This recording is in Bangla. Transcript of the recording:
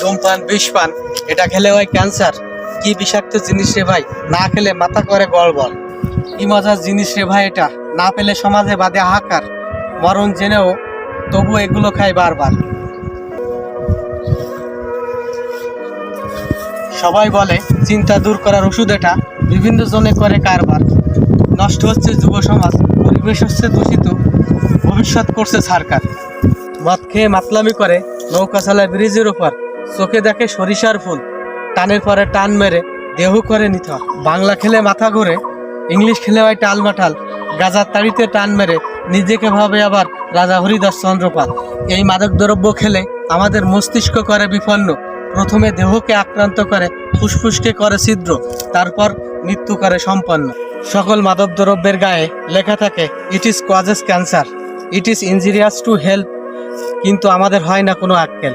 ধূমপান, বিষ পান, এটা খেলে হয় ক্যান্সার। কি বিষাক্ত জিনিস রে ভাই? না খেলে মাথা করে গড়বল কি মজার জিনিস রে ভাই এটা? না পেলে সমাজে বাদে হাহাকার। মরণ জেনেও তবু এগুলো খাই বারবার। সবাই বলে, চিন্তা দূর করার ওষুধ এটা। বিভিন্ন জনে করে কারবার। নষ্ট হচ্ছে যুব সমাজ পরিবেশ হচ্ছে দূষিত। ভবিষ্যৎ করছে সরকার। মদ খেয়ে মাতলামি করে, নৌকা চালায় ব্রিজের উপর। চোখে দেখে সরিষার ফুল, টানের পরে টান মেরে দেহ করে নিত বাংলা খেলে মাথা ঘুরে, ইংলিশ খেলে হয় টালমাটাল গাজার তাড়িতে টান মেরে নিজেকে ভাবে আবার রাজা হরিদাস চন্দ্রপাল এই মাদক দ্রব্য খেলে আমাদের মস্তিষ্ক করে বিপন্ন। প্রথমে দেহকে আক্রান্ত করে, ফুসফুসকে করে ছিদ্র, তারপর মৃত্যু করে সম্পন্ন। সকল মাদক দ্রব্যের গায়ে লেখা থাকে it is causes cancer it is injurious to help কিন্তু আমাদের হয় না কোনো আক্কেল।